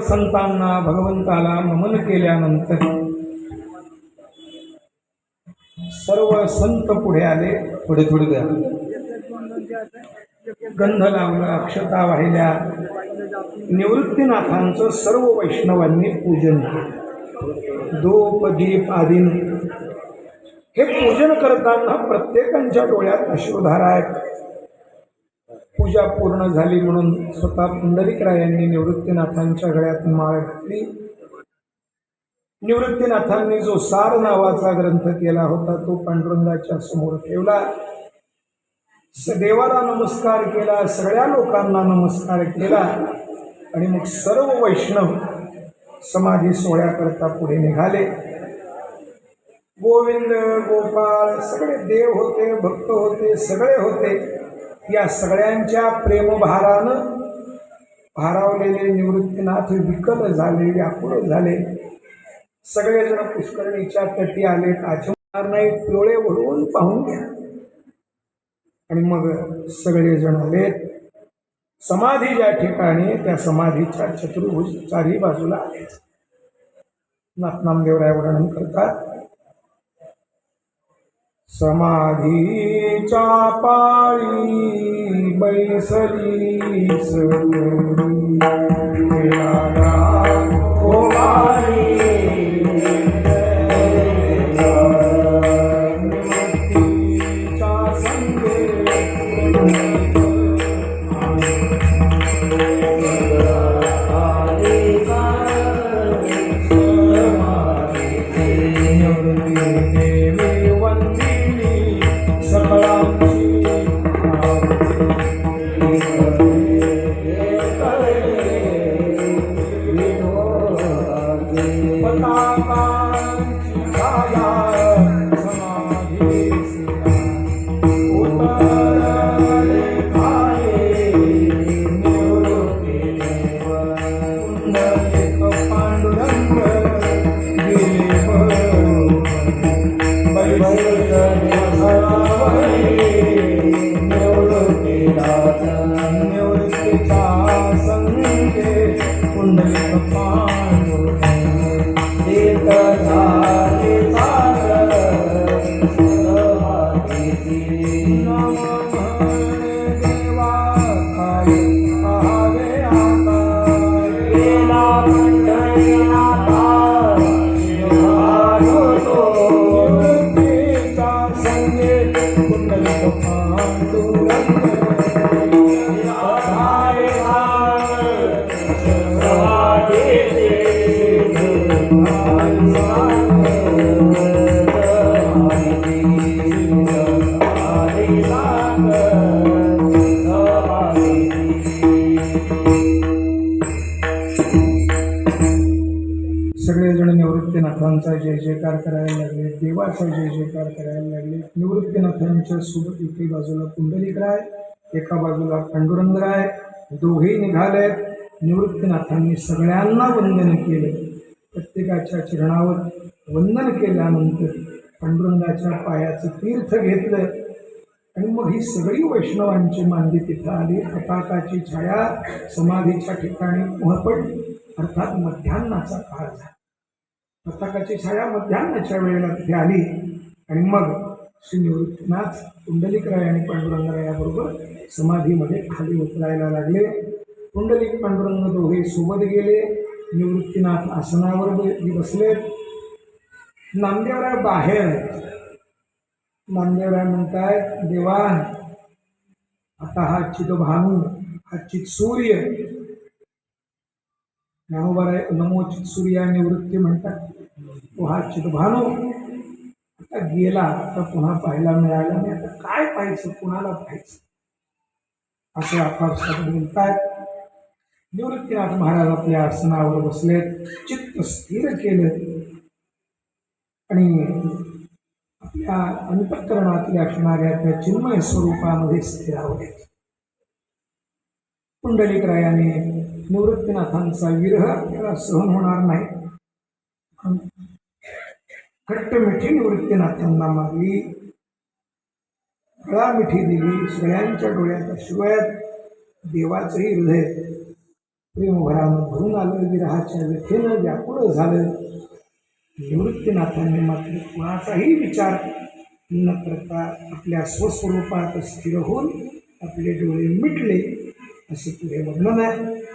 संतांना भगवंताला नमन केल्यानंतर सर्व संत पुढे आले. थोडे थोडे गंध लावला अक्षता वाहिल्या. निवृत्तीनाथांचं सर्व वैष्णवांनी पूजन. केलं धूप दीप आदींनी. हे पूजन करताना प्रत्येकांच्या डोळ्यात अश्रुधारा आहेत. पूजा पूर्ण झाली म्हणून स्वतः पुंडलिकरायांनी निवृत्तीनाथांच्या गळ्यात माळ घातली. निवृत्तीनाथांनी जो सार नावाचा ग्रंथ केला होता तो पांडुरंगाच्या समोर ठेवला. स- देवाला नमस्कार केला सगळ्या लोकांना नमस्कार केला आणि मग सर्व वैष्णव समाधी सोहळ्याकरता पुढे निघाले. गोविंद गोपाळ सगळे देव होते भक्त होते सगळे होते. या सगळ्यांच्या प्रेमभारानं भारावलेले निवृत्तीनाथ विकल झाले व्याकुळ झाले. सगळेजण पुष्करणीच्या तटी आले आचमणार नाही डोळे वळवून पाहून घ्या. आणि मग सगळेजण आले समाधी ज्या ठिकाणी त्या समाधीच्या चतुर्भुज चारही बाजूला आले नाथनामदेवराय वर्णन करतात. समाधीच्या पाळी बैसली निवृत्तीच्या संगे पुंडलिक पांडुरंग देत झाले सागर सगळेजण निवृत्तीनाथांचा जय जयकार करायला लागले देवाचा जय जयकार करायला लागले. निवृत्तीनाथांच्या सोबत एके बाजूला पुंडलिकराय एका बाजूला पांडुरंगराय दोघे निघाले निवृत्तीनाथांनी सगळ्यांना वंदन केले. प्रत्येकाच्या चरणावर वंदन केल्यानंतर पांडुरंगाच्या पायाचं तीर्थ घेतलं. आणि मग ही सगळी वैष्णवांची मांदी तिथं आली. पताकाची छाया समाधीच्या ठिकाणी पडली अर्थात मध्यान्नाचा काळ झाला. पताकाची छाया मध्यान्नाच्या वेळेला तिथे आली आणि मग श्री निवृत्तीनाथ कुंडलिकराय आणि पांडुरंगरायाबरोबर समाधीमध्ये खाली उतरायला लागले. कुंडलिक पांडुरंग दोघे सोबत गेले. निवृत्तीनाथ आसनावर बसले. नामदेवराय बाहेर. नामदेवराय म्हणतायत देवा आता हा चितभानू हा चित सूर्य ज्ञानोबाराय नमोचित सूर्या निवृत्ती म्हणतात. तो हा चिरभानू आता गेला आता पुन्हा पाहायला मिळाला नाही. आता काय पाहायचं? कुणाला पाहायचं? असे आपापसात बोलतायत. निवृत्तीनाथ महाराज आपल्या आसनावर बसले चित्त स्थिर केलं आणि आपल्या अंतकरणातल्या असणाऱ्या त्या चिन्मय स्वरूपामध्ये स्थिरावले पुंडलिकरायाने निवृत्तीनाथांचा विरह आपल्याला सहन होणार नाही. घट्ट मिठी निवृत्तीनाथांना मागली गळा मिठी दिली सगळ्यांच्या डोळ्यात अश्रू देवाचंही हृदय. प्रेमभरानं भरून आलं विरहाच्या व्यथेनं व्याकुळ झालं. निवृत्तीनाथांनी मात्र कुणाचाही विचार न करता आपल्या स्वस्वरूपात स्थिर होऊन आपले डोळे मिटले असे पुढे वर्णन आहे